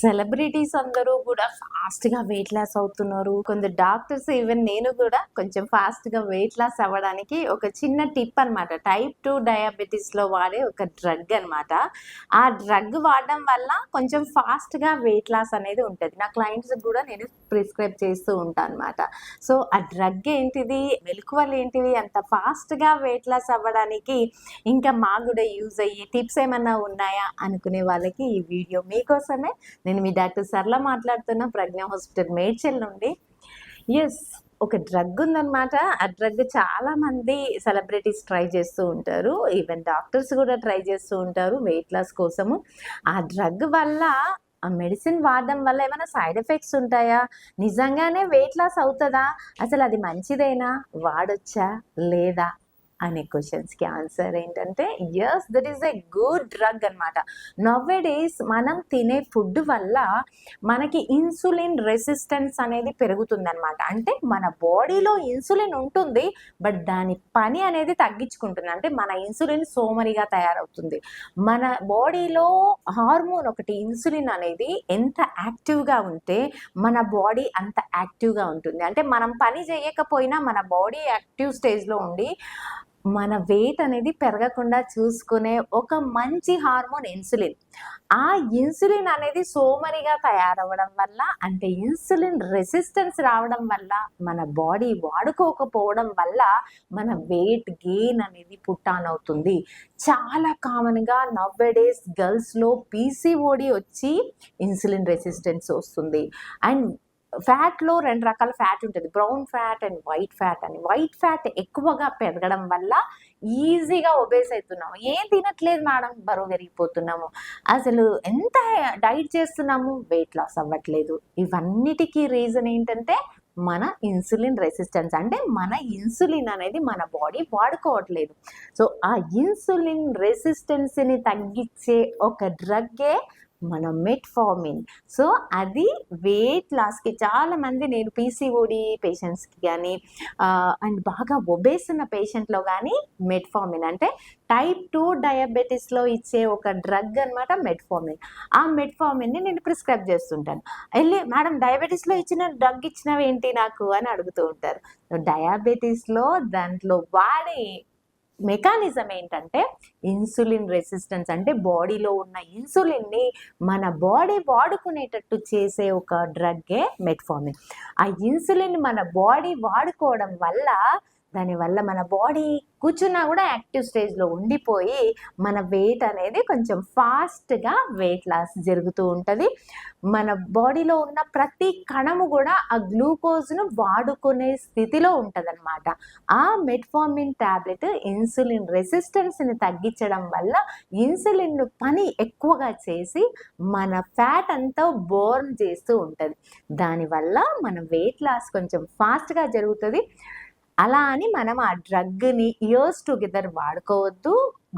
Celebrities అందరూ కూడా ఫాస్ట్గా వెయిట్ లాస్ అవుతున్నారు. కొందరు డాక్టర్స్ ఈవెన్ నేను కూడా కొంచెం ఫాస్ట్గా వెయిట్ లాస్ అవ్వడానికి ఒక చిన్న టిప్ అనమాట టైప్ టూ డయాబెటీస్లో వాడే ఒక డ్రగ్ అనమాట ఆ డ్రగ్ వాడడం వల్ల కొంచెం ఫాస్ట్గా వెయిట్ లాస్ అనేది ఉంటుంది. నా క్లయింట్స్ కూడా నేను ప్రిస్క్రైబ్ చేస్తూ ఉంటాను అనమాట సో ఆ డ్రగ్ ఏంటిది? మెలకువలు ఏంటివి? అంత ఫాస్ట్గా వెయిట్ లాస్ అవ్వడానికి ఇంకా మాకు కూడా యూజ్ అయ్యే టిప్స్ ఏమన్నా ఉన్నాయా? అనుకునే వాళ్ళకి ఈ వీడియో మీకోసమే నేను మీ డాక్టర్ సరళ మాట్లాడుతున్న ప్రజ్ఞ హాస్పిటల్ మేడ్చల్ నుండి. ఎస్ ఒక డ్రగ్ ఉందన్నమాట. ఆ డ్రగ్ చాలామంది సెలబ్రిటీస్ ట్రై చేస్తూ ఉంటారు. ఈవెన్ డాక్టర్స్ కూడా ట్రై చేస్తూ ఉంటారు వెయిట్ లాస్ కోసము. ఆ డ్రగ్ వల్ల ఆ మెడిసిన్ వాడడం వల్ల ఏమైనా సైడ్ ఎఫెక్ట్స్ ఉంటాయా? నిజంగానే వెయిట్ లాస్ అవుతుందా? అసలు అది మంచిదేనా? వాడొచ్చా? లేదా? అనే క్వశ్చన్స్కి ఆన్సర్ ఏంటంటే yes that is a good drug అనమాట నవ్వే డేస్ మనం తినే ఫుడ్ వల్ల మనకి ఇన్సులిన్ రెసిస్టెన్స్ అనేది పెరుగుతుందన్నమాట. అంటే మన బాడీలో ఇన్సులిన్ ఉంటుంది బట్ దాని పని అనేది తగ్గించుకుంటుంది. అంటే మన ఇన్సులిన్ సోమరిగా తయారవుతుంది. మన బాడీలో హార్మోన్ ఒకటి ఇన్సులిన్ అనేది ఎంత యాక్టివ్గా ఉంటే మన బాడీ అంత యాక్టివ్గా ఉంటుంది. అంటే మనం పని చేయకపోయినా మన బాడీ యాక్టివ్ స్టేజ్లో ఉండి మన వెయిట్ అనేది పెరగకుండా చూసుకునే ఒక మంచి హార్మోన్ ఇన్సులిన్ ఆ ఇన్సులిన్ అనేది సోమరిగా తయారవడం వల్ల అంటే ఇన్సులిన్ రెసిస్టెన్స్ రావడం వల్ల మన బాడీ వాడుకోకపోవడం వల్ల మన వెయిట్ గెయిన్ అనేది పుట్టాన్ అవుతుంది చాలా కామన్గా నవ్వే డేస్ గర్ల్స్లో పీసీఓడి వచ్చి ఇన్సులిన్ రెసిస్టెన్స్ వస్తుంది. అండ్ ఫ్యాట్లో రెండు రకాల ఫ్యాట్ ఉంటుంది. Brown fat and white fat అని. వైట్ ఫ్యాట్ ఎక్కువగా పెరగడం వల్ల ఈజీగా ఒబేస్ అవుతున్నాము ఏం తినట్లేదు మేడం? బరువు పెరిగిపోతున్నాము. అసలు ఎంత డైట్ చేస్తున్నాము? వెయిట్ లాస్ అవ్వట్లేదు. ఇవన్నిటికీ రీజన్ ఏంటంటే మన ఇన్సులిన్ రెసిస్టెన్స్. అంటే మన ఇన్సులిన్ అనేది మన బాడీ వాడుకోవట్లేదు. సో ఆ ఇన్సులిన్ రెసిస్టెన్స్ని తగ్గించే ఒక డ్రగ్గే మన మెట్ఫార్మిన్ సో అది వెయిట్ లాస్కి చాలా మంది నేను పీసీఓడి పేషెంట్స్కి కానీ అండ్ బాగా ఒబేస్ ఉన్న పేషెంట్లో కానీ మెట్ఫార్మిన్ అంటే టైప్ టూ డయాబెటీస్లో ఇచ్చే ఒక డ్రగ్ అనమాట మెట్ఫార్మిన్ ఆ మెట్ఫార్మిన్ని నేను ప్రిస్క్రైబ్ చేస్తుంటాను. వెళ్ళి మేడం డయాబెటీస్లో ఇచ్చిన డ్రగ్ ఇచ్చినవి ఏంటి నాకు? అని అడుగుతూ ఉంటారు. డయాబెటీస్లో దాంట్లో వాడే మెకానిజం ఏంటంటే ఇన్సులిన్ రెసిస్టెన్స్ అంటే బాడీలో ఉన్న ఇన్సులిన్ని మన బాడీ వాడుకునేటట్టు చేసే ఒక డ్రగ్గే మెట్ఫార్మిన్ ఆ ఇన్సులిన్ మన బాడీ వాడుకోవడం వల్ల దానివల్ల మన బాడీ కూర్చున్నా కూడా యాక్టివ్ స్టేజ్లో ఉండిపోయి మన వెయిట్ అనేది కొంచెం ఫాస్ట్గా వెయిట్ లాస్ జరుగుతూ ఉంటుంది. మన బాడీలో ఉన్న ప్రతి కణము కూడా ఆ గ్లూకోజ్ను వాడుకునే స్థితిలో ఉంటుందన్నమాట. ఆ మెట్ఫార్మిన్ ట్యాబ్లెట్ ఇన్సులిన్ రెసిస్టెన్స్ని తగ్గించడం వల్ల ఇన్సులిన్ పని ఎక్కువగా చేసి మన ఫ్యాట్ అంతా బోర్న్ చేస్తూ ఉంటుంది. దానివల్ల మన వెయిట్ లాస్ కొంచెం ఫాస్ట్గా జరుగుతుంది. అలా అని మనం ఆ డ్రగ్ని ఇయర్స్ టుగెదర్ వాడుకోవద్దు.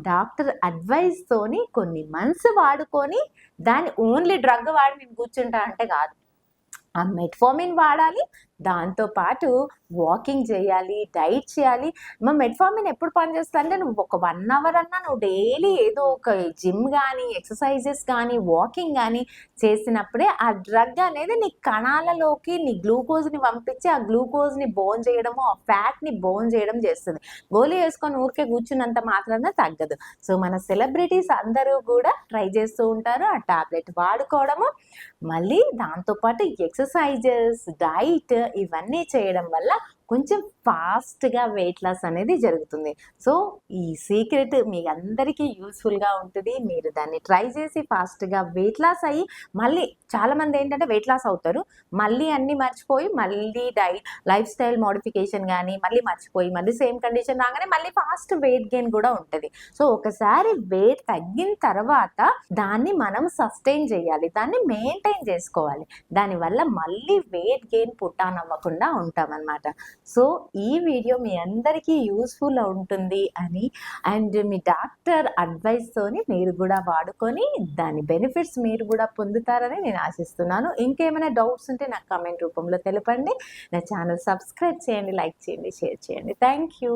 డాక్టర్ అడ్వైస్తోని కొన్ని మంత్స్ వాడుకొని దాన్ని ఓన్లీ డ్రగ్ వాడి నేను కూర్చుంటా అంటే కాదు. ఆ మెట్ఫోమిన్ వాడాలి దాంతోపాటు వాకింగ్ చేయాలి డైట్ చేయాలి. మా మెట్ఫార్మిన్ ఎప్పుడు పనిచేస్తా అంటే నువ్వు ఒక వన్ అవర్ అన్నా నువ్వు డైలీ ఏదో ఒక జిమ్ కానీ ఎక్సర్సైజెస్ కానీ వాకింగ్ కానీ చేసినప్పుడే ఆ డ్రగ్ అనేది నీ కణాలలోకి నీ గ్లూకోజ్ని పంపించి ఆ గ్లూకోజ్ని బోన్ చేయడము ఆ ఫ్యాట్ని బోన్ చేయడం చేస్తుంది. గోళీ వేసుకొని ఊరికే కూర్చున్నంత మాత్రాన తగ్గదు. సో మన సెలబ్రిటీస్ అందరూ కూడా ట్రై చేస్తూ ఉంటారు. ఆ టాబ్లెట్ వాడుకోవడము మళ్ళీ దాంతోపాటు ఎక్సర్సైజెస్ డైట్ ఇవన్నీ చేయడం వల్ల కొంచెం ఫాస్ట్గా వెయిట్ లాస్ అనేది జరుగుతుంది. సో ఈ సీక్రెట్ మీ అందరికీ యూస్ఫుల్గా ఉంటుంది. మీరు దాన్ని ట్రై చేసి ఫాస్ట్గా వెయిట్ లాస్ అయ్యి మళ్ళీ చాలామంది ఏంటంటే వెయిట్ లాస్ అవుతారు. మళ్ళీ అన్నీ మర్చిపోయి మళ్ళీ డైట్ లైఫ్ స్టైల్ మోడిఫికేషన్ కానీ మళ్ళీ మర్చిపోయి మళ్ళీ సేమ్ కండిషన్ రాగానే మళ్ళీ ఫాస్ట్ వెయిట్ గెయిన్ కూడా ఉంటుంది. సో ఒకసారి వెయిట్ తగ్గిన తర్వాత దాన్ని మనం సస్టైన్ చేయాలి. దాన్ని మెయింటైన్ చేసుకోవాలి. దానివల్ల మళ్ళీ వెయిట్ గెయిన్ పుట్టానవ్వకుండా ఉంటామన్నమాట. సో ఈ వీడియో మీ అందరికీ యూస్ఫుల్ ఉంటుంది అని అండ్ మీ డాక్టర్ అడ్వైస్తోని మీరు కూడా వాడుకొని దాని బెనిఫిట్స్ మీరు కూడా పొందుతారని నేను ఆశిస్తున్నాను. ఇంకేమైనా డౌట్స్ ఉంటే నాకు కామెంట్ రూపంలో తెలపండి. నా ఛానల్ సబ్స్క్రైబ్ చేయండి లైక్ చేయండి షేర్ చేయండి. Thank you